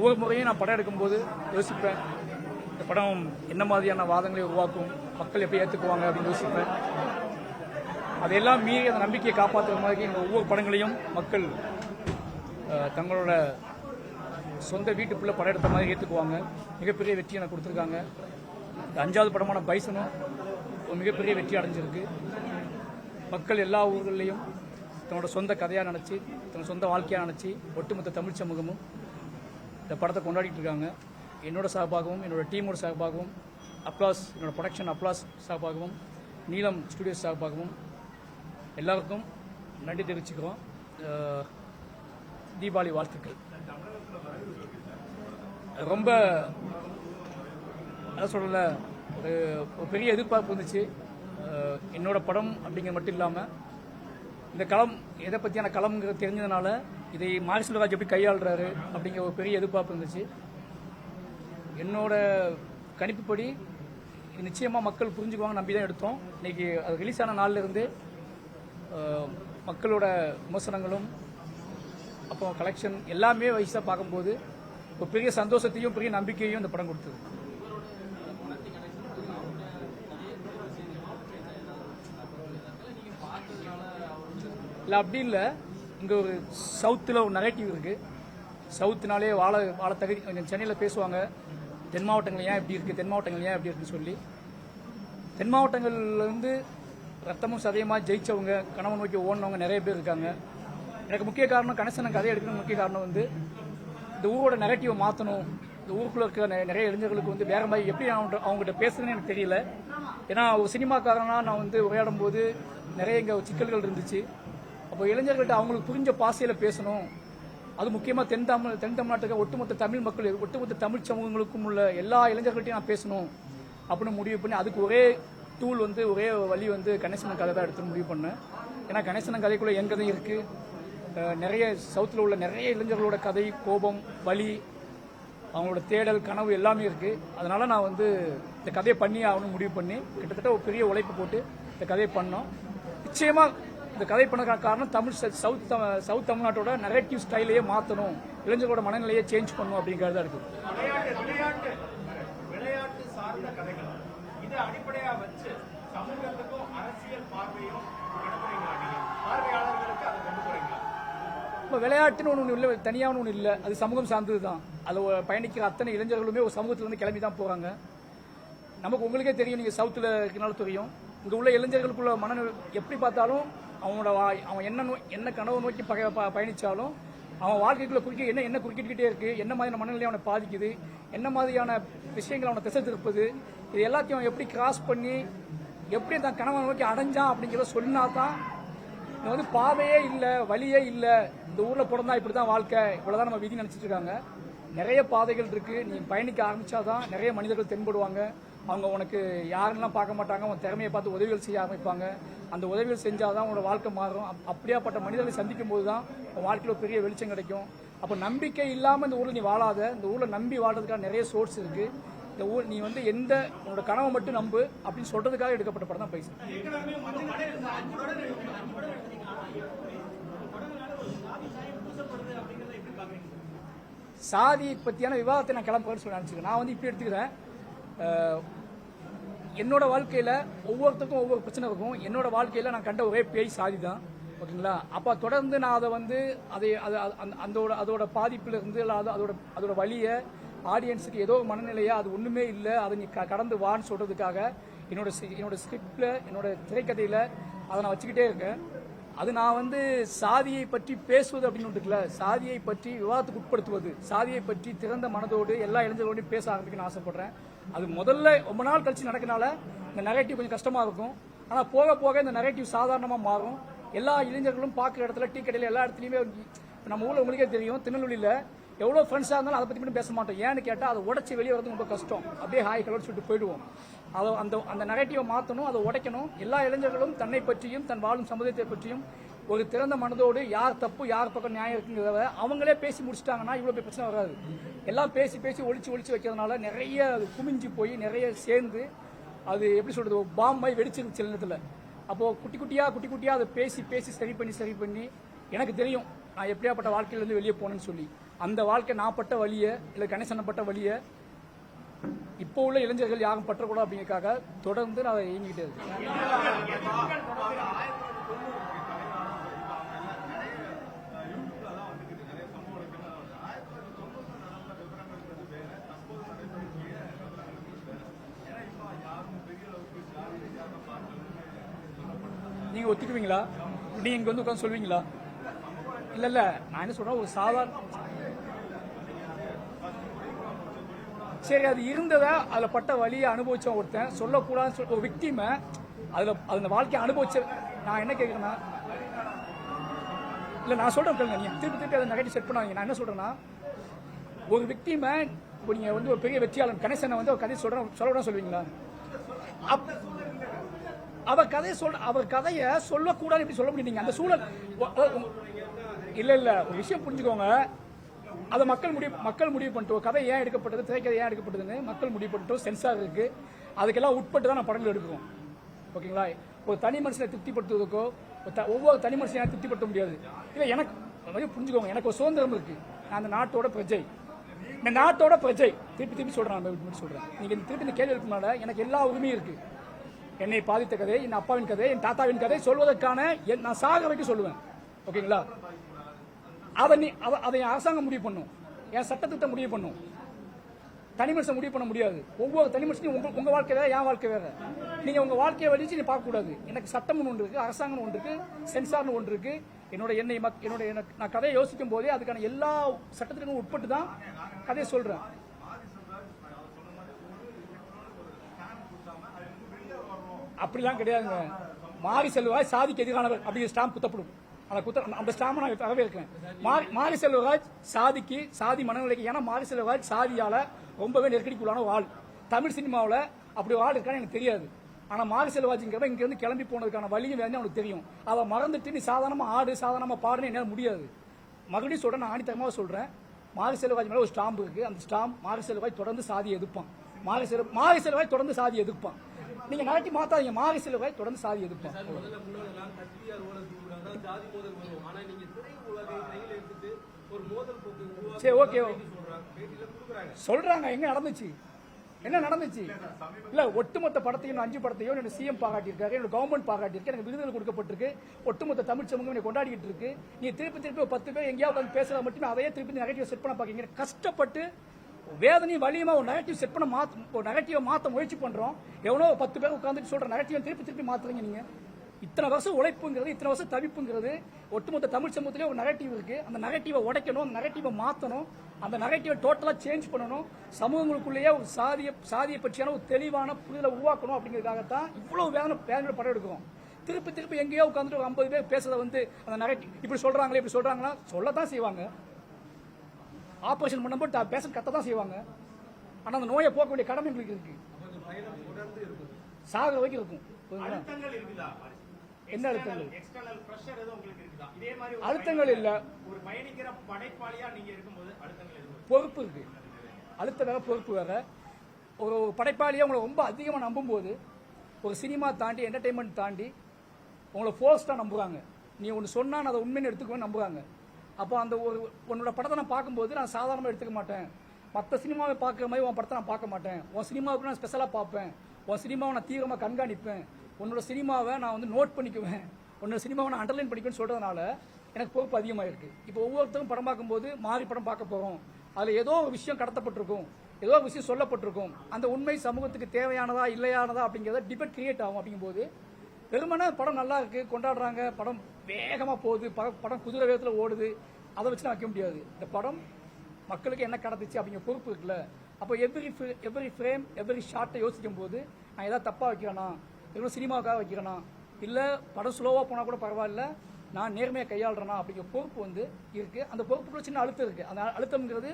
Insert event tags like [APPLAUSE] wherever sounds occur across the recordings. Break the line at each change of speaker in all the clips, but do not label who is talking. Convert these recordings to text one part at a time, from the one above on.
ஒவ்வொரு முறையும் நான் படம் எடுக்கும்போது யோசிப்பேன் இந்த படம் என்ன மாதிரியான வாதங்களை உருவாக்கும் மக்கள் எப்படி ஏற்றுக்குவாங்க அப்படின்னு யோசிப்பேன். அதையெல்லாம் மீறி அந்த நம்பிக்கையை காப்பாற்றுற மாதிரி எங்கள் ஒவ்வொரு படங்களையும் மக்கள் தங்களோட சொந்த வீட்டுக்குள்ளே படம் எடுத்த மாதிரி ஏற்றுக்குவாங்க மிகப்பெரிய வெற்றி எனக்கு கொடுத்துருக்காங்க. இந்த அஞ்சாவது படமான பைசனும் ஒரு மிகப்பெரிய வெற்றி அடைஞ்சிருக்கு. மக்கள் எல்லா ஊர்களிலையும் தன்னோட சொந்த கதையாக நினச்சி தன்னோட சொந்த வாழ்க்கையாக நினச்சி ஒட்டுமொத்த தமிழ் சமூகமும் இந்த படத்தை கொண்டாடிட்டு இருக்காங்க என்னோட சார்பாகவும் என்னோட டீமோட சார்பாகவும் அப்ளாஸ் என்னோட ப்ரொடக்ஷன் அப்ளாஸ் சார்பாகவும் நீலம் ஸ்டுடியோஸ் சார்பாகவும் எல்லாருக்கும் நன்றி தெரிவிச்சுக்கிறோம். தீபாவளி வாழ்த்துக்கள். ரொம்ப அதான் சொல்லல ஒரு ஒரு பெரிய எதிர்பார்ப்பு இருந்துச்சு. என்னோட படம் அப்படிங்கிறது மட்டும் இல்லாமல் இந்த களம் எதை பற்றியான களம்ங்கிறது தெரிஞ்சதுனால இதை மாரி செல்வராஜ் எப்படி கையாளுறாரு அப்படிங்கிற ஒரு பெரிய எதிர்பார்ப்பு இருந்துச்சு. என்னோட கணிப்புப்படி நிச்சயமாக மக்கள் புரிஞ்சுக்குவாங்க நம்பி தான் எடுத்தோம். இன்னைக்கு அது ரிலீஸ் ஆன நாள்லேருந்து மக்களோட விமர்சனங்களும் அப்புறம் கலெக்ஷன் எல்லாமே வயசாக பார்க்கும்போது ஒரு பெரிய சந்தோஷத்தையும் பெரிய நம்பிக்கையும் இந்த படம் கொடுத்தது. இல்லை அப்படி இல்லை. இங்கே ஒரு சவுத்தில் ஒரு நெகட்டிவ் இருக்குது சவுத்துனாலே வாழ வாழ தகுதி கொஞ்சம் சென்னையில் பேசுவாங்க. தென் மாவட்டங்கள் ஏன் இப்படி இருக்குது தென் மாவட்டங்கள் ஏன் இப்படி இருக்குன்னு சொல்லி. தென் மாவட்டங்கள்லேருந்து ரத்தமும் சதயமாக ஜெயித்தவங்க கணவன் நோக்கி ஓடினவங்க நிறைய பேர் இருக்காங்க. எனக்கு முக்கிய காரணம் கணேசன் கதை எடுக்கணும் முக்கிய காரணம் வந்து இந்த ஊரோட நெகட்டிவை மாற்றணும் இந்த ஊருக்குள்ளே இருக்க நிறைய இளைஞர்களுக்கு வந்து வேற மாதிரி எப்படி அவங்க அவங்ககிட்ட பேசுறதுன்னு எனக்கு தெரியல. ஏன்னா ஒரு சினிமாக்காரனாக நான் வந்து உரையாடும் போது நிறைய இங்கே சிக்கல்கள் இருந்துச்சு. அப்போ இளைஞர்கள்ட்ட அவங்களுக்கு புரிஞ்ச பாசையில் பேசணும். அது முக்கியமாக தென் தமிழ் தென் தமிழ்நாட்டுக்கு ஒட்டுமொத்த தமிழ் மக்கள் ஒட்டுமொத்த தமிழ் சமூகங்களுக்கும் உள்ள எல்லா இளைஞர்கள்ட்டையும் நான் பேசணும் அப்படின்னு முடிவு பண்ணி அதுக்கு ஒரே டூல் வந்து ஒரே வழி வந்து கணேசன் கதை தான் எடுத்து முடிவு பண்ணேன். ஏன்னா கணேசன் கதைக்குள்ளே என் கதையும் இருக்குது நிறைய சவுத்தில் உள்ள நிறைய இளைஞர்களோட கதை கோபம் வலி அவங்களோட தேடல் கனவு எல்லாமே இருக்குது அதனால் நான் வந்து இந்த கதையை பண்ணி ஆகணும்னு முடிவு பண்ணி கிட்டத்தட்ட ஒரு பெரிய உழைப்பு போட்டு இந்த கதையை பண்ணோம். நிச்சயமாக இந்த கதை பண்ணதுக்கான காரணம் தமிழ் சவுத் சவுத் தமிழ்நாட்டோட நரேட்டிவ் ஸ்டைலையே மாற்றணும் இளைஞர்களோட மனநிலையை சேஞ்ச் பண்ணணும் அப்படிங்கிறது தான் இருக்குது.
விளையாட்டு சார்ந்த கதைகள். இதை அடிப்படையா வச்சு சமூகத்துக்கும் அரசியல் பார்வையும் எடுக்கிறீங்களா நீங்க பார்வையாளர்களுக்கு அதை கொண்டு போறீங்களா?
இப்போ விளையாட்டுன்னு ஒன்று இல்லை தனியாக ஒன்று இல்லை. அது சமூகம் சார்ந்தது தான். அதில் பயணிக்கிற அத்தனை இளைஞர்களுமே ஒரு சமூகத்திலேருந்து கிளம்பி தான் போகிறாங்க நமக்கு உங்களுக்கே தெரியும் நீங்கள் சவுத்தில் இருக்கனால தெரியும். இங்கே உள்ள இளைஞர்களுக்குள்ள மன எப்படி பார்த்தாலும் அவனோட வா- அவன் என்ன நோய் என்ன கனவு நோக்கி பக ப- அவன் வாழ்க்கைக்குள்ள குறுக்கி என்ன என்ன குறுக்கிட்டுக்கிட்டே இருக்கு என்ன மாதிரியான மனநிலை அவனை பாதிக்குது என்ன மாதிரியான விஷயங்கள் அவனை திசை திருப்புது இது எல்லாத்தையும் அவன் எப்படி கிராஸ் பண்ணி எப்படி தான் கனவை நோக்கி அடைஞ்சான் அப்படிங்கிறத சொன்னா தான் இங்க வந்து பாதையே இல்லை வழியே இல்லை இந்த ஊரில் பிறந்தா இப்படிதான் வாழ்க்கை இவ்வளோதான் நம்ம விதி நினச்சிட்டு இருக்காங்க. நிறைய பாதைகள் இருக்குது நீ பயணிக்க ஆரம்பிச்சாதான் நிறைய மனிதர்கள் தென்படுவாங்க. அவங்க உனக்கு யாருன்னெல்லாம் பார்க்க மாட்டாங்க உன் திறமையை பார்த்து உதவிகள் செய்ய ஆரம்பிப்பாங்க. அந்த உதவிகள் செஞ்சால் தான் உன்னோட வாழ்க்கை மாறும். அப்படியாப்பட்ட மனிதர்களை சந்திக்கும் போது தான் உன் வாழ்க்கையில் ஒரு பெரிய வெளிச்சம் கிடைக்கும். அப்போ நம்பிக்கை இல்லாமல் இந்த ஊரில் நீ வாழாத. இந்த ஊரில் நம்பி வாழ்றதுக்கான நிறைய சோர்ஸ் இருக்குது இந்த ஊர் நீ வந்து எந்த உன்னோட கனவை மட்டும் நம்பு அப்படின்னு சொல்றதுக்காக எடுக்கப்பட்ட படம் தான் பைசா. சாதி பற்றியான விவாதத்தை நான் கிளம்புறேன்னு சொல்லி நினைச்சுக்கிறேன். நான் வந்து இப்படி எடுத்துக்கிறேன். என்னோட வாழ்க்கையில் ஒவ்வொருத்தருக்கும் ஒவ்வொரு பிரச்சனை இருக்கும். என்னோட வாழ்க்கையில் நான் கண்ட ஒரே பேய் சாதி தான் ஓகேங்களா? அப்போ தொடர்ந்து நான் அதை வந்து அதை அது அந்த- அதோட அதோட பாதிப்புல இருந்து இல்ல அது- அதோட அதோட வழியை ஆடியன்ஸுக்கு ஏதோ ஒரு மனநிலையா அது ஒன்றுமே இல்லை அதை நீ க- கடந்து வான்னு சொல்கிறதுக்காக என்னோட என்னோட ஸ்கிரிப்டில் என்னோட திரைக்கதையில் அதை நான் வச்சுக்கிட்டே இருக்கேன். அது நான் வந்து சாதியை பற்றி பேசுவது அப்படின்னு இருக்குல்ல? சாதியை பற்றி விவாதத்துக்கு உட்படுத்துவது சாதியை பற்றி திறந்த மனதோடு எல்லா இளைஞர்களோடையும் பேச ஆரம்பிக்கணும்னு ஆசைப்படுறேன். அது முதல்ல ரொம்ப நாள் கழிச்சு நடக்கனால இந்த நெரேட்டிவ் கொஞ்சம் கஷ்டமா இருக்கும். ஆனா போக போக இந்த நெரேட்டிவ் சாதாரணமா மாறும். எல்லா இளைஞர்களும் பார்க்குற இடத்துல டீ கடையில் எல்லா இடத்துலையுமே நம்ம ஊரில் உங்களுக்கே தெரியும் திருநெல்வேலியில் எவ்வளோ ஃப்ரெண்ட்ஸாக இருந்தாலும் அதை பற்றி மட்டும் பேச மாட்டோம். ஏன்னு கேட்டால் அதை உடச்சி வெளியே வரது ரொம்ப கஷ்டம். அப்படியே ஹாய் ஹலோன்னு சொல்லிட்டு போயிடுவோம். அதை அந்த அந்த நெகட்டிவை மாற்றணும் அதை உடைக்கணும். எல்லா இளைஞர்களும் தன்னை பற்றியும் தன் வாழும் சமுதாயத்தை பற்றியும் ஒரு திறந்த மனதோடு யார் தப்பு யார் பக்கம் நியாயம் இருக்குங்கிறத அவங்களே பேசி முடிச்சிட்டாங்கன்னா இவ்வளோ பிரச்சனை வராது. எல்லாம் பேசி பேசி ஒழிச்சு ஒழிச்சு வைக்கிறதுனால நிறைய அது குமிஞ்சு போய் நிறைய சேர்ந்து அது எப்படி சொல்கிறது பாம் மாதிரி வெடிச்சிருச்சு சில நேரத்தில். அப்போது குட்டி குட்டியாக குட்டி குட்டியாக அதை பேசி பேசி சரி பண்ணி சரி பண்ணி எனக்கு தெரியும் நான் எப்படியாப்பட்ட வாழ்க்கையிலேருந்து வெளியே போனேன்னு சொல்லி. அந்த வாழ்க்கை நான் பட்ட வழியை இல்லை கணேசனப்பட்ட வழியை இப்போ உள்ள இளைஞர்கள் யாரும் பற்றக்கூடாது அப்படிங்கிறக்காக தொடர்ந்து நான் இயங்கிக்கிட்டே இருக்கேன். நீங்கள் ஒத்துக்குவீங்களா? நீங்க இங்க வந்து உட்காந்து சொல்வீங்களா? இல்ல இல்ல நான் என்ன சொல்றேன் ஒரு சாதாரண சரி அது இருந்ததா அதுல பட்ட வழியை அனுபவிச்ச ஒருத்தன் சொல்லக்கூடாதுன்னு சொல்ல ஒரு விக்டிமை அதுல அந்த வாழ்க்கையை அனுபவிச்ச நான் என்ன கேட்கறேன்னா இல்ல நான் சொல்கிறேன் கேளுங்க நீங்க திருப்பி திருப்பி அதை நெகட்டிவ் செட் பண்ணுவாங்க நான் என்ன சொல்றேன்னா ஒரு விக்டிமை இப்போ நீங்க வந்து ஒரு பெரிய வெற்றியாளன் கணேசனை வந்து ஒரு கதை சொல்கிறேன் சொல்லக்கூடாது சொல்லுவீங்களா? அப்- அவ கதையை சொல் அவர் கதையை சொல்லக்கூடாது எப்படி சொல்ல முடியும் அந்த சூழல் இல்லை இல்லை ஒரு விஷயம் புரிஞ்சுக்கோங்க. அதை மக்கள் முடிவு மக்கள் முடிவு பண்ணிட்டு கதை ஏன் எடுக்கப்பட்டது திரைக்கதை ஏன் எடுக்கப்பட்டதுன்னு மக்கள் முடிவு பண்ணிட்டு சென்சார் இருக்கு. அதுக்கெல்லாம் உட்பட்டு தான் நான் படங்கள் எடுக்கிறோம். ஓகேங்களா? ஒரு தனி மனுஷனை திருப்திப்படுத்துவதற்கோ த- ஒவ்வொரு தனி மனுஷனையும் திருப்திப்படுத்த முடியாது. இல்லை எனக்கு அதாவது புரிஞ்சுக்கோங்க. எனக்கு ஒரு சுதந்திரம் இருக்கு. நான் அந்த நாட்டோட பிரஜை. இந்த நாட்டோட பிரஜை. திருப்பி திருப்பி சொல்றேன் நான் இப்படி இப்படி சொல்றேன். நீங்க திருப்பி இந்த கேள்வி எழுப்பினால எனக்கு எல்லா உரிமையும் இருக்கு. என்னை பாதித்த கதை என் அப்பாவின் கதை என் தாத்தாவின் கதை சொல்வதற்கான என் நான் சாக வரைக்கும் சொல்லுவேன். ஓகேங்களா? அதை நீ அதை என் அரசாங்கம் முடிவு பண்ணும். என் சட்டத்திட்டம் முடிவு பண்ணும். தனி மனுஷன் முடிவு பண்ண முடியாது. ஒவ்வொரு தனி மனுஷனையும் உங்க உங்க வாழ்க்கை வேற என் வாழ்க்கை வேற. நீங்க உங்க வாழ்க்கையை வலிச்சு நீ பார்க்க கூடாது எனக்கு சட்டம் ஒன்று இருக்கு அரசாங்கம் ஒன்று இருக்கு சென்சார்னு ஒன்று இருக்கு. என்னோட என்னை மக்- என்னோட எனக்கு- நான் கதையை யோசிக்கும் போதே அதுக்கான எல்லா சட்டத்திற்கும் உட்பட்டு தான் கதையை சொல்றேன். அப்படிலாம் கிடையாதுங்க. மாரி செல்வராஜ் சாதிக்கு எதிரானவர் அப்படிங்கிற ஸ்டாம்ப் குத்தப்படும். அந்த குத்த அந்த ஸ்டாம்பை நான் தரவே இருக்கேன் மாரி மாரி செல்வராஜ் சாதிக்கு சாதி மனநிலைக்கு ஏன்னா மாரி செல்வராஜ் சாதியால் ரொம்பவே நெருக்கடிக்குள்ளான வாழ் தமிழ் சினிமாவில் அப்படி வாழ் இருக்கான்னு எனக்கு தெரியாது. ஆனால் மாரி செல்வராஜ்ங்கிறவன் இங்கேருந்து கிளம்பி போனதுக்கான வழியும் வேணும் அவனுக்கு தெரியும். அதை மறந்துட்டு நீ சாதாரணமாக ஆடு சாதாரணமாக பாடுன்னு என்னால் முடியாது. மறுபடியும் சொல்கிறேன் நான் ஆணித்தரமாக சொல்கிறேன் மாரி செல்வாஜ் மேலே ஒரு ஸ்டாம்பு இருக்குது அந்த ஸ்டாம்ப் மாரி செல்வாய் தொடர்ந்து சாதியை எதிர்ப்பான். மாறு செல் மாறு செல்வாய் தொடர்ந்து சாதி எதிர்ப்பான். நீங்க நாட்டி மாத்தாதீங்க. மாரி செல்வராஜ் தொடர்ந்து சாதி
உருவாக்கி
சரி ஓகே.
சொல்றாங்க.
எங்க நடந்துச்சு? என்ன நடந்துச்சு? இல்ல ஒட்டுமொத்த படத்தையும் அஞ்சு படத்தையும் என்னோட சிஎம் பாராட்டியிருக்காரு. என்னோட கவர்மெண்ட் பாராட்டியிருக்கு எனக்கு விருதுகள் கொடுக்கப்பட்டிருக்கு. ஒட்டுமொத்த தமிழ் சமூகம் என்னை கொண்டாடிட்டு இருக்கு. நீ திருப்பி திருப்பி பத்து பேர் எங்கேயாவது வந்து பேசுறத மட்டுமே அதையே திருப்பி நெகட்டிவ் செட் பண்ண பாக்கீங்க கஷ்டப்பட்டு வேதனையும் வலியுமா ஒரு நெகட்டிவ் செட் பண்ண மாத்த ஒரு நெகட்டிவை மாத்த முயற்சி பண்றோம். எவ்வளோ பத்து பேர் உட்காந்துட்டு சொல்ற நெகட்டிவை திருப்பி திருப்பி மாத்துறீங்க நீங்க. இத்தனை வருஷம் உழைப்புங்கிறது இத்தனை வருஷம் தவிப்புங்கிறது ஒட்டுமொத்த தமிழ் சமூகத்திலே ஒரு நெகட்டிவ் இருக்கு. அந்த நெகட்டிவை உடைக்கணும் அந்த நெகட்டிவை மாத்தணும். அந்த நெகட்டிவை டோட்டலா சேஞ்ச் பண்ணணும். சமூகங்களுக்குள்ளேயே ஒரு சாதிய சாதியை பற்றியான ஒரு தெளிவான புரிதலை உருவாக்கணும் அப்படிங்கிறதுக்காகத்தான் இவ்வளவு வேதனை வேதனை படம் எடுக்கிறோம். திருப்பி திருப்பி எங்கேயோ உட்காந்துட்டு ஒரு ஐம்பது பேர் பேசுறத வந்து அந்த நெகட்டிவ் இப்படி சொல்றாங்களே இப்படி சொல்றாங்களா சொல்லத்தான் செய்வாங்க. ஆபரேஷன் பண்ணும்போது பேஷண்ட் கத்த தான் செய்வாங்க. ஆனா அந்த நோயை போக்க வேண்டிய கடமை எங்களுக்கு இருக்கு. சாகிற வரைக்கும் இருக்கும். என்ன அழுத்தங்கள்? அழுத்தங்கள் இல்ல.
ஒரு பயணிக்கிற படைப்பாளியா நீங்க இருக்கும்போது அழுத்தங்கள் எதுவும்
பொறுப்பு இருக்கு. அழுத்த வேற பொறுப்பு வேற. ஒரு படைப்பாளியை உங்களை ரொம்ப அதிகமாக நம்பும்போது ஒரு சினிமா தாண்டி என்டர்டைன்மெண்ட் தாண்டி உங்களை ஃபோர்ஸ்டாக நம்புறாங்க. நீ ஒன்று சொன்னா நான் அதை உண்மைன்னு எடுத்துக்குவேன் நம்புறாங்க. அப்போ அந்த ஒரு உன்னோட படத்தை நான் பார்க்கும்போது நான் சாதாரணமாக எடுத்துக்க மாட்டேன். மற்ற சினிமாவை பார்க்குற மாதிரி உன் படத்தை நான் பார்க்க மாட்டேன். உன் சினிமாவுக்கு நான் ஸ்பெஷலாக பார்ப்பேன். உன் சினிமாவை நான் தீவிரமாக கண்காணிப்பேன். உன்னோட சினிமாவை நான் வந்து நோட் பண்ணிக்குவேன். உன்னோட சினிமாவை நான் அண்டர்லைன் பண்ணிக்குவேன்னு சொல்றதுனால எனக்கு பொறுப்பு அதிகமாக இருக்குது இப்போ ஒவ்வொருத்தரும் படம் பார்க்கும்போது மாறி படம் பார்க்க போகிறோம் அதில் ஏதோ ஒரு விஷயம் கடத்தப்பட்டிருக்கும். ஏதோ ஒரு விஷயம் சொல்லப்பட்டிருக்கும். அந்த உண்மை சமூகத்துக்கு தேவையானதா இல்லையானதா அப்படிங்கிறத டிபேட் கிரியேட் ஆகும் அப்படிங்கும்போது வெறுமனே படம் நல்லா இருக்கு கொண்டாடுறாங்க படம் வேகமா போகுது படம் குதிரை வேகத்தில் ஓடுது அதை வச்சு நான் வைக்க முடியாது. இந்த படம் மக்களுக்கு என்ன கடந்துச்சு அப்படிங்கிற பொறுப்பு இருக்குல்ல. அப்போ எவ்ரி எவ்ரி ஃப்ரேம் எவ்ரி ஷார்ட்டை யோசிக்கும் போது நான் ஏதாவது தப்பாக வைக்கிறேனா? வெறும் சினிமாவுக்காக வைக்கிறேனா? இல்லை படம் ஸ்லோவாக போனால் கூட பரவாயில்ல நான் நேர்மையாக கையாளுறேனா? அப்படிங்கிற பொறுப்பு வந்து இருக்குது அந்த பொறுப்புக்குள்ள சின்ன அழுத்தம் இருக்குது அந்த அழுத்தம்ங்கிறது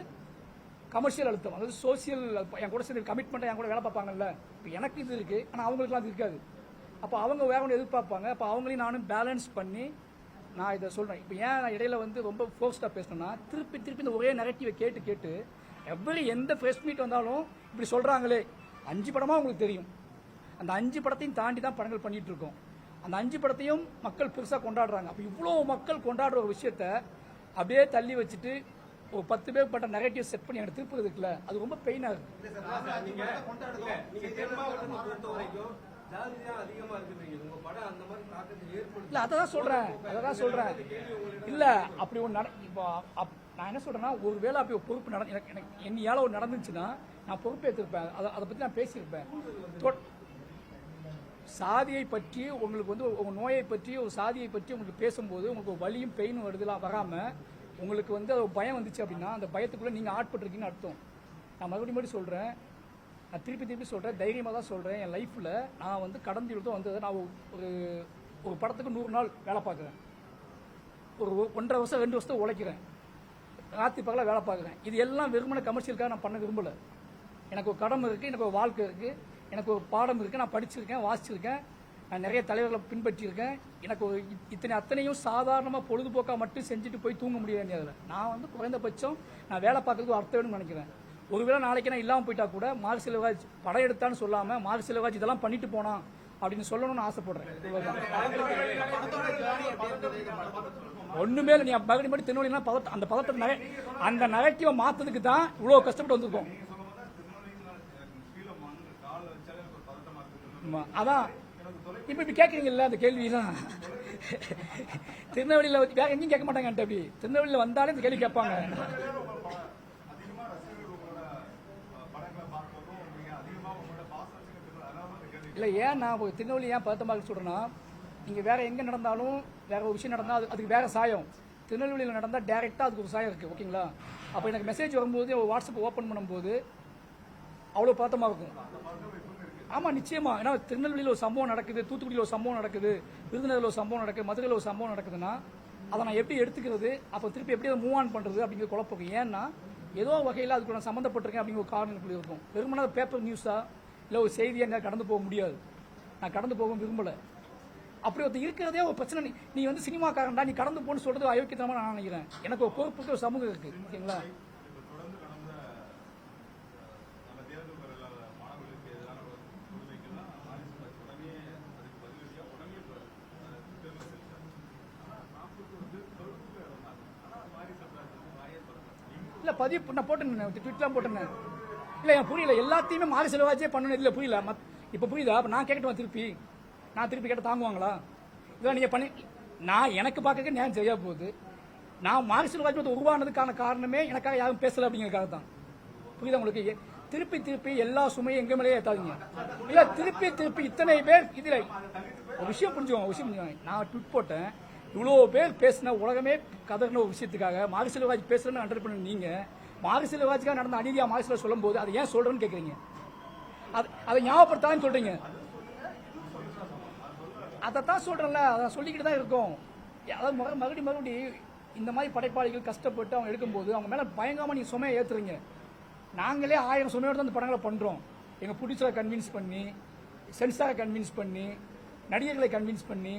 கமர்ஷியல் அழுத்தம். அதாவது சோசியல் என் கூட சேர்ந்து கமிட்மெண்ட்டை என் கூட வேலை பார்ப்பாங்கல்ல. இப்போ எனக்கு இது இருக்குது ஆனால் அவங்களுக்குலாம் அது இருக்காது. அப்போ அவங்க வேற ஒன்று எதிர்பார்ப்பாங்க. அப்போ அவங்களையும் நானும் பேலன்ஸ் பண்ணி நான் இதை சொல்கிறேன் இப்போ ஏன் நான் இடையில வந்து ரொம்ப ஃபோர்ஸ்டாக பேசினேன்னா திருப்பி திருப்பி இந்த ஒரே நெகட்டிவை கேட்டு கேட்டு எவ்வளவு எந்த ஃப்ரெஷ் மீட் வந்தாலும் இப்படி சொல்கிறாங்களே அஞ்சு படமாக உங்களுக்கு தெரியும். அந்த அஞ்சு படத்தையும் தாண்டி தான் படங்கள் பண்ணிட்டு இருக்கோம். அந்த அஞ்சு படத்தையும் மக்கள் பெருசாக கொண்டாடுறாங்க. அப்போ இவ்வளோ மக்கள் கொண்டாடுற ஒரு விஷயத்த அப்படியே தள்ளி வச்சுட்டு ஒரு பத்து பேர் பட்ட நெகட்டிவ் செட் பண்ணி எனக்கு திருப்பி இருக்குல்ல அது ரொம்ப பெயினாக இருக்கு.
இல்ல,
அதை தான் சொல்றேன் அதை தான் சொல்றேன். இல்ல அப்படி ஒன்று நட இப்போ அப்- நான் என்ன சொல்றேன்னா ஒருவேளை அப்படி ஒரு பொறுப்பு நட எனக்கு எனக்கு என்னையால ஒரு நடந்துச்சுன்னா நான் பொறுப்பேற்றிருப்பேன் அதை அதை பத்தி நான் பேசியிருப்பேன். சாதியை பற்றி உங்களுக்கு வந்து உங்க நோயை பற்றி ஒரு சாதியை பற்றி உங்களுக்கு பேசும்போது உங்களுக்கு ஒரு வலியும் பெயினும் வருதுலாம் வராம உங்களுக்கு வந்து ஒரு பயம் வந்துச்சு அப்படின்னா அந்த பயத்துக்குள்ள நீங்க ஆட்பட்டிருக்கீங்கன்னு அர்த்தம். நான் மறுபடியும் மறுபடியும் சொல்றேன். நான் திருப்பி திருப்பி சொல்கிறேன் தைரியமாக தான் சொல்கிறேன் என் லைஃப்பில் நான் வந்து கடந்து இழுத்தும் வந்தது நான் ஒரு- ஒரு படத்துக்கு நூறு நாள் வேலை பார்க்குறேன். ஒரு ஒன்றரை வருஷம் ரெண்டு வருஷத்தை உழைக்கிறேன். ராத்திரி பகலாக வேலை பார்க்குறேன். இது எல்லாம் வெறுமன கமர்ஷியலுக்காக நான் பண்ண விரும்பலை. எனக்கு ஒரு கடமை இருக்குது எனக்கு ஒரு வாழ்க்கை இருக்குது எனக்கு ஒரு பாடம் இருக்குது நான் படிச்சிருக்கேன் வாசிச்சிருக்கேன் நான் நிறைய தலைவர்களை பின்பற்றியிருக்கேன். எனக்கு ஒரு இத்- இத்தனை அத்தனையும் சாதாரணமாக பொழுதுபோக்காக மட்டும் செஞ்சுட்டு போய் தூங்க முடியாது அதில். நான் வந்து குறைந்தபட்சம் நான் வேலை பார்க்கறதுக்கு அர்த்தம் வேணும்னு நினைக்கிறேன். ஒருவேளை நாளைக்கு நான் இல்லாமல் போயிட்டா கூட மார்க் செல்வராஜ் படம் எடுத்தான்னு சொல்லாமல் மார்க் செல்வராஜ் இதெல்லாம் பண்ணிட்டு போனான் அப்படின்னு சொல்லணும்னு ஆசைப்படுறேன். ஒண்ணுமே நீ மறுபடியும் மட்டும் திருநெல்வேலினா பதத்தை அந்த பதத்தை நகை அந்த நகைக்கிவை மாத்ததுக்கு தான் இவ்வளவு கஷ்டப்பட்டு வந்திருக்கோம். அதான். இப்ப இப்ப கேக்குறீங்கல்ல அந்த கேள்வியெல்லாம்? திருநெல்வேலியில் வேற எங்கேயும் கேட்க மாட்டாங்க அப்படி. திருநெல்வேலியில் வந்தாலே இந்த கேள்வி கேட்பாங்க. இல்லை ஏன் நான் திருநெல்வேலி ஏன் பதத்தமாக சொல்கிறேன்னா நீங்கள் வேறு எங்கே நடந்தாலும் வேறு ஒரு விஷயம் நடந்தால் அது அதுக்கு வேறு சாயம். திருநெல்வேலியில் நடந்தால் டேரெக்டாக அதுக்கு ஒரு சாயம் இருக்குது ஓகேங்களா அப்போ எனக்கு மெசேஜ் வரும்போது வாட்ஸ்அப் ஓப்பன் பண்ணும்போது அவ்வளோ பதத்தமாக இருக்கும். ஆமாம் நிச்சயமாக ஏன்னா திருநெல்வேலியில் ஒரு சம்பவம் நடக்குது தூத்துக்குடியில் ஒரு சம்பவம் நடக்குது விருதுநகரில் ஒரு சம்பவம் நடக்குது மதுரையில் ஒரு சம்பவம் நடக்குதுன்னா அதை நான் எப்படி எடுத்துக்கிறது அப்போ திருப்பி எப்படி அதை மூவ் ஆன் பண்ணுறது அப்படிங்கிற குழப்பம் ஏன்னா ஏதோ வகையில் அதுக்கு நான் சம்மந்தப்பட்டிருக்கேன் அப்படிங்கிற ஒரு காரணம் இருக்கும் வெறுமனே பேப்பர் நியூஸாக இல்லை ஒரு செய்தியை என்னால் கடந்து போக முடியாது. நான் கடந்து போக விரும்பல. அப்படி ஒருத்தர் இருக்கிறதே ஒரு பிரச்சனை. நீ- நீ வந்து சினிமாக்காரன்டா நீ கடந்து போன்னு சொல்றது அயோக்கியத்தனமாக நான் நினைக்கிறேன். எனக்கு ஒரு பொறுப்புக்கு ஒரு சமூகம் இருக்கு ஓகேங்களா இல்லை பதிவு நான் போட்டேன் ட்விட்லாம் போட்டேன். இல்ல எனக்கு புரியல. எல்லாத்தையுமே மாறி செலவாச்சே பண்ணணும். இல்ல புரியல. மத்- இப்ப புரியுதா? அப்ப நான் கேட்கட்டுமா திருப்பி. நான் திருப்பி கேட்ட தாங்குவாங்களா? இதெல்லாம் நீங்க பண்ணி நான் எனக்கு பார்க்க நேரம் சரியா போகுது. நான் மாறி செல்வாஜ் உருவானதுக்கான காரணமே எனக்காக யாரும் பேசல அப்படிங்கிறதுக்காக தான். புரியுதா உங்களுக்கு? எ- திருப்பி திருப்பி எல்லா சுமையும் எங்க மேலேயே ஏத்தாதீங்க. இல்ல திருப்பி திருப்பி இத்தனை பேர் இதுல ஒரு விஷயம் புரிஞ்சுக்கோங்க விஷயம் புரிஞ்சுக்கோங்க. நான் ட்விட் போட்டேன். இவ்வளவு பேர் பேசின உலகமே கதறின ஒரு விஷயத்துக்காக மாரி செல்வராஜ் பேசுறேன்னு அண்டர் பண்ண நீங்க மார்க்சில் வாஜ்கா நடந்த அநீதியா மார்க்சில் சொல்லும்போது சொல்லும் போது அதை ஏன் சொல்றேன்னு கேட்குறீங்க அது அதை ஞாபகப்படுத்தான்னு சொல்றீங்க. அதைத்தான் சொல்றேன்ல அதை சொல்லிக்கிட்டு தான் இருக்கோம். அதாவது மறு மறுபடி மறுபடி இந்த மாதிரி படைப்பாளிகள் கஷ்டப்பட்டு அவங்க எடுக்கும்போது அவங்க மேலே பயங்காமல் நீங்கள் சுமையை ஏற்றுறீங்க நாங்களே ஆயிரம் சுமையோட தான் இந்த படங்களை பண்ணுறோம் எங்கள் ப்ரொடியூசரை கன்வின்ஸ் பண்ணி சென்சாரை கன்வின்ஸ் பண்ணி நடிகர்களை கன்வின்ஸ் பண்ணி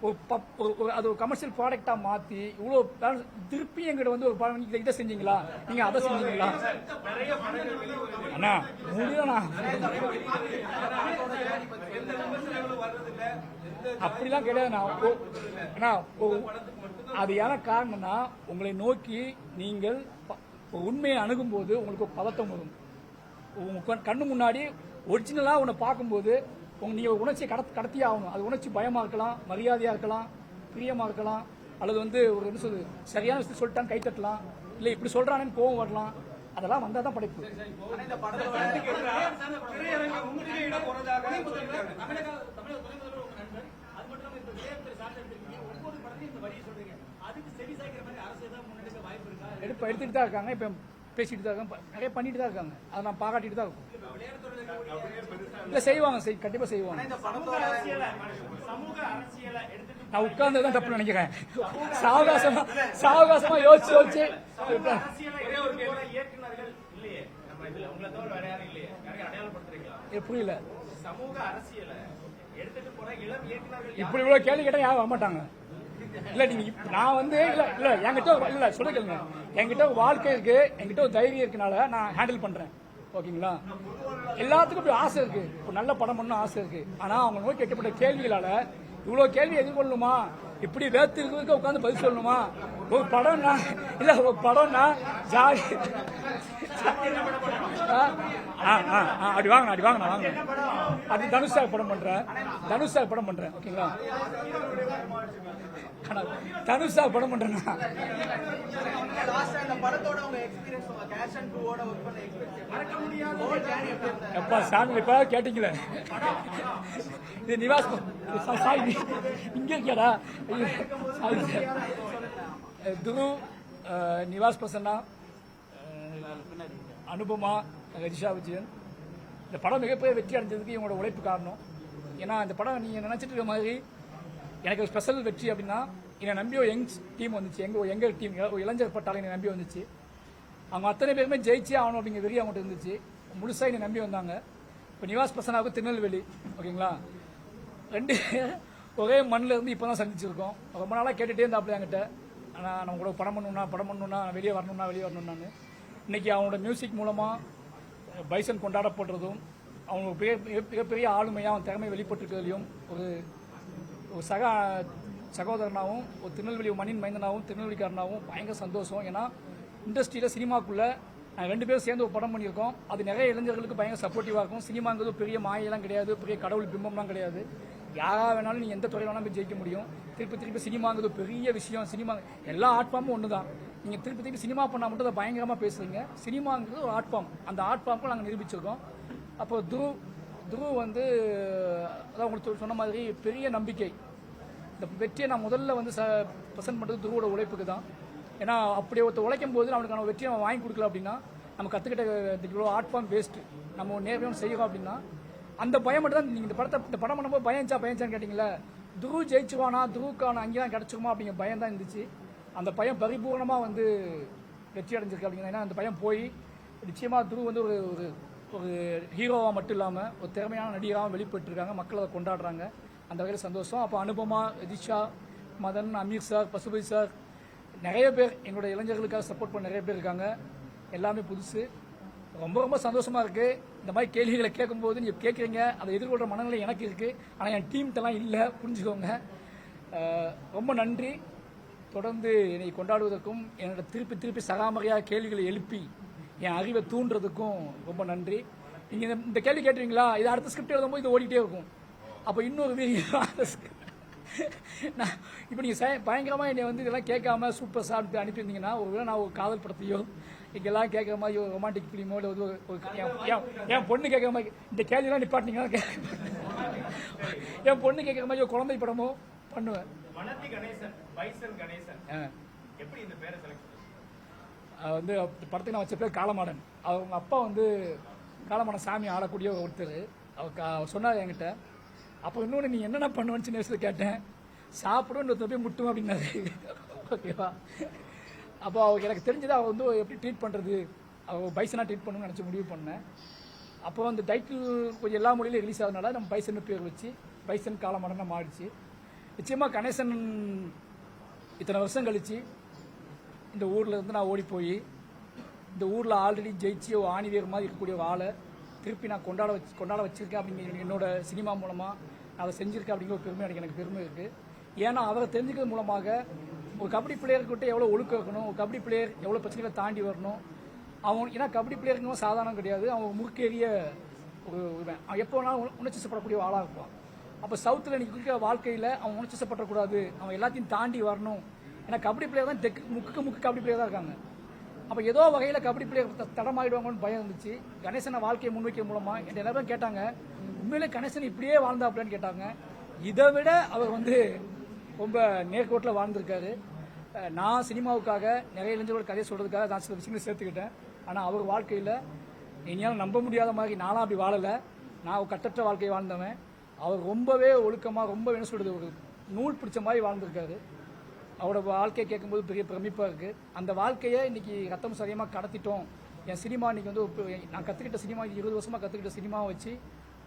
ஒரு பப்- ஒரு- அது ஒரு கமர்ஷியல் ப்ராடக்டா மாத்தி இவ்வளவு பேர் திருப்பி எங்கிட்ட வந்து ஒரு படம் இதை செஞ்சீங்களா? நீங்க அதை செஞ்சீங்களா? அண்ணா முடியலண்ணா. அப்படிலாம் கிடையாதுண்ணா. ஓ- அண்ணா, ஓ- அது ஏன்னா காரணம்னா உங்களை நோக்கி நீங்கள் உண்மையை அணுகும்போது உங்களுக்கு பதத்தம் பதட்டம் வரும். உங்க கண்ணு முன்னாடி ஒரிஜினலா உன்னை பார்க்கும்போது உங்க நீங்க ஒரு உணர்ச்சியை கடத் கடத்தியே ஆகணும் அது உணர்ச்சி பயமா இருக்கலாம் மரியாதையா இருக்கலாம் பிரியமா இருக்கலாம் அல்லது வந்து ஒரு என்ன சொல்றது சரியான விஷயத்தை சொல்லிட்டான்னு கை தட்டலாம் இல்ல இப்படி சொல்றானேன்னு கோவம் வரலாம் அதெல்லாம் வந்தா தான் படைப்பு எடுப்ப எடுத்துட்டு தான் இருக்காங்க இப்ப பேசிட்டு தான் இருக்காங்க நிறைய பண்ணிட்டு தான் இருக்காங்க. அதை நான் பாராட்டிட்டு தான் இருக்கும். இல்ல செய்வாங்க. செய் கண்டிப்பா செய்வாங்க. நான் உட்கார்ந்து தான் தப்பு நினைக்கிறேன். சாவகாசமா சாவகாசமா யோசிச்சு யோசிச்சு. புரியல? இப்படி இவ்வளவு கேள்வி கேட்டா யாரும் வரமாட்டாங்க. இல்ல நீங்க நான் வந்து இல்ல இல்ல என்கிட்ட இல்ல சொல்ல கேளுங்க. என்கிட்ட ஒரு வாழ்க்கை இருக்கு என்கிட்ட ஒரு தைரியம் இருக்கனால நான் ஹேண்டில் பண்றேன். ஓகேங்களா? எல்லாத்துக்கும் இப்படி ஆசை இருக்கு. ஒரு நல்ல படம் பண்ணணும் ஆசை இருக்கு. ஆனா அவங்க நோக்கி கேட்கப்பட்ட கேள்விகளால இவ்வளவு கேள்வி எதிர்கொள்ளணுமா? இப்படி வேத்து இருக்க உட்காந்து பதில் சொல்லணுமா? ஒரு படம்னா இல்ல ஒரு படம்னா ஜாலி ஆ, ஆ, ஆ, ஆ, அப்படி வாங்க அப்படி வாங்க வாங்க அது தனுஷா படம் பண்றேன் தனுஷா படம் பண்றேன் ஓகேங்களா? தனுஷா படம் பண்றேன்னா எப்பா சாமி இப்ப கேட்டீங்களே? இது நிவாஸ் சா- இங்க இருக்கியாடா? துரு நிவாஸ் பிரசன்னா அனுபமா ரஜிஷா விஜயன். இந்த படம் மிகப்பெரிய வெற்றி அடைஞ்சதுக்கு இவங்களோட உழைப்பு காரணம். ஏன்னா இந்த படம் நீங்கள் நினச்சிட்டு இருக்க மாதிரி எனக்கு ஒரு ஸ்பெஷல் வெற்றி அப்படின்னா என்னை நம்பி ஒரு யங் டீம் வந்துச்சு. எங்கள் எங்கள் டீம் ஒரு இளைஞர் பட்டாளை என்னை நம்பி வந்துச்சு. அவங்க அத்தனை பேருமே ஜெயிச்சே ஆகணும் அப்படிங்கிற வெறி அவங்கள்ட்ட இருந்துச்சு. முழுசாக என்னை நம்பி வந்தாங்க. இப்போ நிவாஸ் பிரசனாவுக்கு திருநெல்வேலி ஓகேங்களா? ரெண்டு ஒரே மண்ணில் இருந்து இப்போ தான் சந்திச்சிருக்கோம். ரொம்ப நாளாக கேட்டுகிட்டே இருந்தாப்புல என்கிட்ட. ஆனால் நம்ம கூட படம் பண்ணணும்னா படம் பண்ணணும்னா வெளியே வரணும்னா வெளியே வரணும்னான்னு. இன்னைக்கு அவனோட மியூசிக் மூலமாக பைசன் கொண்டாடப்படுறதும் அவங்க பெரிய மிக- மிகப்பெரிய ஆளுமையாக அவன் திறமை வெளிப்பட்டிருக்கிறதுலையும் ஒரு ஒரு சக சகோதரனாகவும் ஒரு திருநெல்வேலி மணின் மைந்தனாகவும் திருநெல்வேலிக்காரனாகவும் பயங்கர சந்தோஷம். ஏன்னா இண்டஸ்ட்ரியில் சினிமாக்குள்ளே நாங்கள் ரெண்டு பேரும் சேர்ந்து ஒரு படம் பண்ணியிருக்கோம். அது நிறைய இளைஞர்களுக்கு பயங்கர சப்போர்ட்டிவாக இருக்கும். சினிமாங்கிறது பெரிய மாயெல்லாம் கிடையாது பெரிய கடவுள் பிம்பம்லாம் கிடையாது. யாராக வேணாலும் நீ எந்த துறையில் வேணாலும் போய் ஜெயிக்க முடியும். திருப்பி திருப்பி சினிமாங்கிறது பெரிய விஷயம். சினிமா எல்லா ஆர்ட் ஃபார்மும் ஒன்று தான் நீங்கள் திருப்பி திருப்பி சினிமா பண்ணால் மட்டும் அதை பயங்கரமாக பேசுறீங்க. சினிமாங்கிறது ஒரு ஆர்ட் ஃபார்ம் அந்த ஆர்ட் ஃபார்முக்கு நாங்கள் நிரூபிச்சிருக்கோம். அப்போ துருவ் துருவ் வந்து அதான் உங்களுக்கு சொன்ன மாதிரி பெரிய நம்பிக்கை. இந்த வெற்றியை நான் முதல்ல வந்து ச ப்ரெசென்ட் பண்ணுறது துருவோட உழைப்புக்கு தான். ஏன்னா அப்படி ஒருத்தர் உழைக்கும் போது அவனுக்கான வெற்றியை அவன் வாங்கி கொடுக்கல அப்படின்னா நம்ம கற்றுக்கிட்ட இவ்வளோ ஆர்ட் ஃபார்ம் வேஸ்ட்டு நம்ம நேர்மையாக செய்யறோம் அப்படின்னா அந்த பயம் மட்டும் தான். நீங்கள் இந்த படத்தை இந்த படம் பண்ணும்போது பயஞ்சா பயஞ்சான்னு கேட்டிங்களா துரு ஜெயிச்சுவானா துருக்கான? அங்கேதான் கிடச்சிருமா அப்படிங்கிற பயம் தான் இருந்துச்சு. அந்த பயம் பரிபூர்ணமாக வந்து வெற்றி அடைஞ்சிருக்கு அப்படிங்கிறது. ஏன்னா அந்த பயம் போய் நிச்சயமாக துரு வந்து ஒரு ஒரு ஒரு ஹீரோவாக மட்டும் இல்லாமல் ஒரு திறமையான நடிகராகவும் வெளிப்பட்டுருக்காங்க. மக்கள் அதை கொண்டாடுறாங்க. அந்த வகையில் சந்தோஷம். அப்போ அனுபமா ரிஷா மதன் அமீர் சார் பசுபதி சார் நிறைய பேர் எங்களுடைய இளைஞர்களுக்காக சப்போர்ட் பண்ண நிறைய பேர் இருக்காங்க. எல்லாமே புதுசு. ரொம்ப ரொம்ப சந்தோஷமா இருக்கு. இந்த மாதிரி கேள்விகளை கேட்கும்போது நீங்க கேட்குறீங்க அதை எதிர்கொள்ற மனநிலை எனக்கு இருக்கு. ஆனால் என் டீம்கிட்டலாம் இல்லை புரிஞ்சுக்கோங்க. ரொம்ப நன்றி. தொடர்ந்து என்னை கொண்டாடுவதற்கும் என்னோட திருப்பி திருப்பி சகாமறையாக கேள்விகளை எழுப்பி என் அறிவை தூண்டுறதுக்கும் ரொம்ப நன்றி. நீங்கள் இந்த- கேள்வி கேட்டுறீங்களா இது அடுத்த ஸ்கிரிப்ட் எழுதும்போது இது ஓடிக்கிட்டே இருக்கும். அப்போ இன்னொரு வீடியோ [LAUGHS] நான் இப்போ நீங்கள் பயங்கரமாக என்னை வந்து இதெல்லாம் கேட்காம சூப்பர் சாப்பிட்டு அனுப்பியிருந்தீங்கன்னா ஒருவேளை நான் ஒரு காதல் படத்தையோ இங்கெல்லாம் கேட்குற மாதிரி ஒரு ரொமான்டிக் ஃபிலிமோ இல்லை ஒரு என்- பொண்ணு கேட்குற மாதிரி இந்த கேள்வியெல்லாம் நிப்பாட்டினீங்கன்னா கேட்க என் பொண்ணு கேட்குற மாதிரி ஒரு குழந்தை படமோ பண்ணுவேன். வந்து படத்துக்கு நான் வச்ச பேர் காலமாடன் அவங்க அப்பா வந்து காலமாடன் சாமி ஆடக்கூடிய ஒருத்தர். அவர் சொன்னார் என்கிட்ட அப்போ இன்னொன்று நீ என்னென்ன பண்ணுவேன்னு சின்ன வயசுல கேட்டேன். சாப்பிடும் இன்னொருத்தர் போய் முட்டும் அப்படின்னாரு. ஓகேவா? அப்போ அவள் எனக்கு தெரிஞ்சது அவள் வந்து எப்படி ட்ரீட் பண்ணுறது அவள் பைசனாக ட்ரீட் பண்ணணும்னு நினச்சி முடிவு பண்ணேன். அப்போ அந்த டைட்டில் கொஞ்சம் எல்லா மொழியிலும் ரிலீஸ் ஆகுதுனால நம்ம பைசன் பேர் வச்சு பைசன் காலமாடனா மாறிடுச்சு. நிச்சயமாக கணேசன் இத்தனை வருஷம் கழிச்சு இந்த ஊரில் இருந்து நான் ஓடி போய் இந்த ஊரில் ஆல்ரெடி ஜெயிச்சு ஒரு ஆணிவேர் மாதிரி இருக்கக்கூடிய ஒரு ஆளை திருப்பி நான் கொண்டாட வச்சு கொண்டாட வச்சுருக்கேன் அப்படிங்கிற என்னோட சினிமா மூலமாக நான் அதை செஞ்சுருக்கேன் அப்படிங்கிற ஒரு பெருமை எனக்கு எனக்கு பெருமை இருக்குது ஏன்னா அவரை தெரிஞ்சுக்கிறது மூலமாக ஒரு கபடி பிளேயர்கிட்ட எவ்வளோ ஒழுக்க இருக்கணும் ஒரு கபடி பிளேயர் எவ்வளோ பிரச்சனைகளை தாண்டி வரணும். அவன் ஏன்னா கபடி பிளேயருங்க சாதாரணம் கிடையாது. அவன் முறுக்கேறிய ஒரு இவன். அவன் எப்போ வேணாலும் உணர்ச்சிசப்படக்கூடிய ஆளாக இருப்பான். அப்போ சவுத்தில் இன்னைக்கு இருக்கிற வாழ்க்கையில் அவன் உணர்ச்சிசப்படக்கூடாது. அவன் எல்லாத்தையும் தாண்டி வரணும். ஏன்னா கபடி பிளேயர் தான் தெற்கு முக்குக்கு முக்கு கபடி பிளேயர் தான் இருக்காங்க. அப்போ ஏதோ வகையில் கபடி பிளேயர் தடமாயிடுவாங்கன்னு பயம் இருந்துச்சு. கணேசனை வாழ்க்கையை முன்வைக்க மூலமாக என் எல்லாரும் கேட்டாங்க. உண்மையிலே கணேசன் இப்படியே வாழ்ந்தாப்லன்னு கேட்டாங்க. இதை விட அவர் வந்து ரொம்ப நேர்கோட்டில் வாழ்ந்திருக்காரு. நான் சினிமாவுக்காக நிறைய இளைஞர்கள் கதையை சொல்கிறதுக்காக நான் சில விஷயங்களை சேர்த்துக்கிட்டேன். ஆனால் அவர் வாழ்க்கையில் என்னால் நம்ப முடியாத மாதிரி நானும் அப்படி வாழலை. நான் கட்டற்ற வாழ்க்கையை வாழ்ந்தவன். அவர் ரொம்பவே ஒழுக்கமாக ரொம்ப என்ன சொல்கிறது ஒரு நூல் பிடிச்ச மாதிரி வாழ்ந்திருக்காரு. அவரோட வாழ்க்கையை கேட்கும்போது பெரிய பிரமிப்பாக இருக்குது அந்த வாழ்க்கையை இன்றைக்கி ரத்தம் சரியமாக கடத்திட்டோம். என் சினிமா இன்றைக்கி வந்து நான் கற்றுக்கிட்ட சினிமா இருபது வருஷமாக கற்றுக்கிட்ட சினிமாவை வச்சு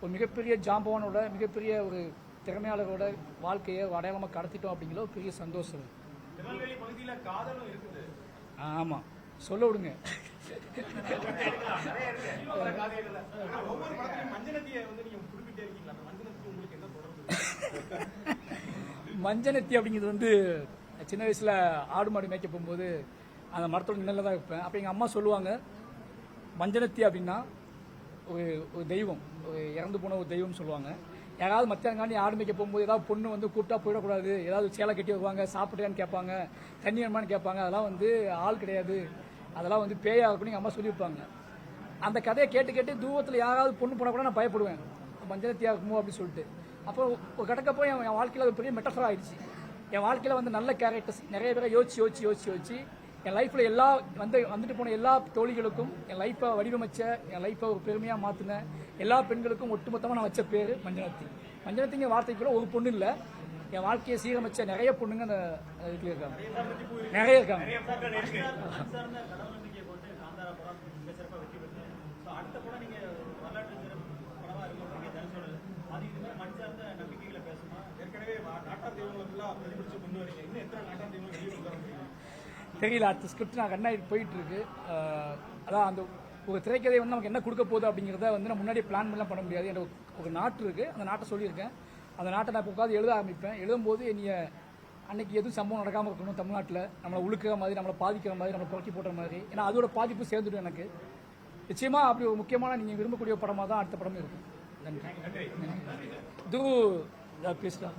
ஒரு மிகப்பெரிய ஜாம்பவானோட மிகப்பெரிய ஒரு திறமையாளரோட வாழ்க்கையை அடையாளமாக கடத்திட்டோம் அப்படிங்கிற ஒரு பெரிய சந்தோஷம்.
திருநெல்வேலி பகுதியில காதலும் இருக்குது.
ஆமாம் சொல்ல விடுங்க.
மஞ்சனத்தி
அப்படிங்கிறது வந்து சின்ன வயசில் ஆடு மாடு மேய்க்க போகும்போது அந்த மரத்தோட நிழல்ல தான் இருப்பேன் அப்போ எங்கள் அம்மா சொல்லுவாங்க மஞ்சனத்தி அப்படின்னா ஒரு ஒரு தெய்வம் இறந்து போன ஒரு தெய்வம்னு சொல்லுவாங்க. யாராவது மத்தியானங்காண்டி ஆடு போகும்போது ஏதாவது பொண்ணு வந்து கூப்பிட்டா போயிடக்கூடாது. ஏதாவது சேலை கட்டி வருவாங்க சாப்பிட்றியான்னு கேட்பாங்க தண்ணி வேணுமான்னு கேட்பாங்க. அதெல்லாம் வந்து ஆள் கிடையாது. அதெல்லாம் வந்து பேயா இருக்குன்னு எங்கள் அம்மா சொல்லியிருப்பாங்க. அந்த கதையை கேட்டு கேட்டு தூரத்தில் யாராவது பொண்ணு போனால் கூட நான் பயப்படுவேன். மஞ்சனத்தியா இருக்குமோ அப்படின்னு சொல்லிட்டு. அப்போ ஒரு கடக்கப்போ என் என் வாழ்க்கையில் ஒரு பெரிய மெட்டஃபர் ஆயிடுச்சு. என் வாழ்க்கையில் வந்து நல்ல கேரக்டர்ஸ் நிறைய பேரை யோசிச்சு யோசிச்சு யோசிச்சு யோசிச்சு என் லைஃப்பில் எல்லா வந்து வந்துட்டு போன எல்லா தோழிகளுக்கும் என் லைஃப்பை வடிவமைச்ச என் லைஃப்பை ஒரு பெருமையாக மாற்றின எல்லா பெண்களுக்கும் ஒட்டுமொத்தமாக நான் வச்ச பேர் மஞ்சனத்தி. மஞ்சனத்திங்க வார்த்தைக்கு கூட ஒரு பொண்ணு இல்லை. என் வாழ்க்கையை சீரமைச்ச நிறைய பொண்ணுங்க அந்த இதுல இருக்காங்க. நிறைய இருக்காங்க. தெரியல அடுத்த ஸ்கிரிப்ட் நான் கண்ணாடி போயிட்டு இருக்கு அஹ், அதான் அந்த ஒரு திரைக்கதை வந்து நமக்கு என்ன கொடுக்க போகுது அப்படிங்கிறத வந்து நான் முன்னாடி பிளான் பண்ணலாம் பண்ண முடியாது. எனக்கு ஒரு நாட்டு இருக்கு. அந்த நாட்டை சொல்லியிருக்கேன். அந்த நாட்டை நான் இப்போ உட்காந்து எழுத ஆரம்பிப்பேன். எழுதும்போது என்னைய அன்னைக்கு எதுவும் சம்பவம் நடக்காமல் இருக்கணும் தமிழ்நாட்டில். நம்மளை உழுக்கிற மாதிரி நம்மளை பாதிக்கிற மாதிரி நம்மளை புரட்டி போடுற மாதிரி. ஏன்னா அதோட பாதிப்பு சேர்ந்துடும் எனக்கு. நிச்சயமா அப்படி ஒரு முக்கியமான நீங்கள் விரும்பக்கூடிய படமாக தான் அடுத்த படமே இருக்கும். நன்றி. இது பேசலாம்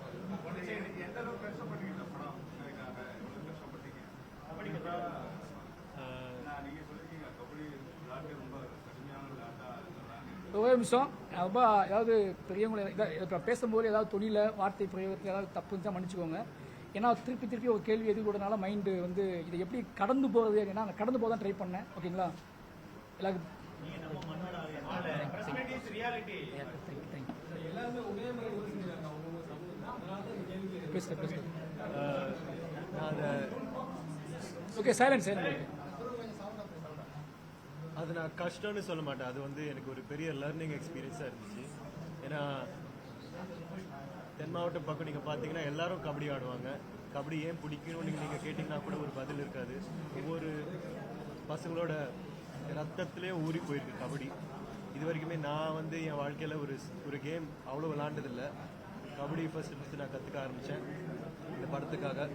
ஒரே நிமிஷம் ரொம்ப ஏதாவது பெரியவங்களை இத- இப்ப பேசும்போது ஏதாவது தொழில வார்த்தை பிரயோகத்தில் ஏதாவது தப்பு இருந்தால் மன்னிச்சுக்கோங்க ஏன்னா திருப்பி திருப்பி ஒரு கேள்வி எதிர்கொடனால மைண்டு வந்து இதை எப்படி கடந்து போகிறது ஏன்னா நான் கடந்து போக தான் ட்ரை பண்ணேன் ஓகேங்களா எல்லாருக்கும் பேசுகிறேன் பேசுகிறேன்
நான் அதை
ஓகே சைலண்ட் சைலண்ட்
அது நான் கஷ்டம்னு சொல்ல மாட்டேன். அது வந்து எனக்கு ஒரு பெரிய லேர்னிங் எக்ஸ்பீரியன்ஸாக இருந்துச்சு. ஏன்னா தென் மாவட்டம் பக்கம் நீங்கள் பார்த்தீங்கன்னா எல்லாரும் கபடி ஆடுவாங்க. கபடி ஏன் பிடிக்கணும்னு நீங்கள் நீங்கள் கேட்டிங்கன்னா கூட ஒரு பதில் இருக்காது. ஒவ்வொரு பசங்களோட ரத்தத்துலேயே ஊறி போயிருக்கு கபடி. இது வரைக்குமே நான் வந்து என் வாழ்க்கையில் ஒரு ஒரு கேம் அவ்வளோ விளாண்டதில்லை. கபடி ஃபஸ்ட்டு ஃபஸ்ட்டு நான் கற்றுக்க ஆரம்பித்தேன் இந்த படத்துக்காக.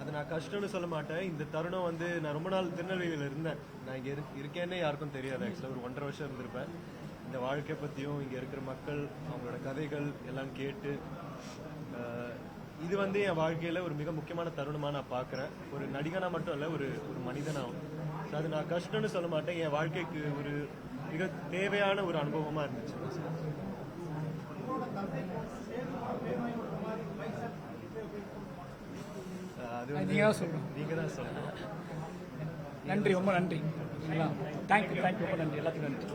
அது நான் கஷ்டம்னு சொல்ல மாட்டேன். இந்த தருணம் வந்து நான் ரொம்ப நாள் திருநெல்வேலியில் இருந்தேன். நான் இங்கே இரு இருக்கேன்னே யாருக்கும் தெரியாது. ஆக்சுவலாக ஒரு ஒன்றரை வருஷம் இருந்திருப்பேன். இந்த வாழ்க்கை பற்றியும் இங்கே இருக்கிற மக்கள் அவங்களோட கதைகள் எல்லாம் கேட்டு இது வந்து என் வாழ்க்கையில் ஒரு மிக முக்கியமான தருணமாக நான் பார்க்குறேன். ஒரு நடிகனாக மட்டும் இல்லை ஒரு ஒரு மனிதனாகவும் ஸோ அது நான் கஷ்டம்னு சொல்ல மாட்டேன். என் வாழ்க்கைக்கு ஒரு மிக தேவையான ஒரு அனுபவமாக இருந்துச்சு. அது
தான்.
நீங்கள் தான் சொல்லணும்
நன்றி ரொம்ப நன்றி. தேங்க்யூ தேங்க்யூ ரொம்ப நன்றி. எல்லாத்துக்கும் நன்றி.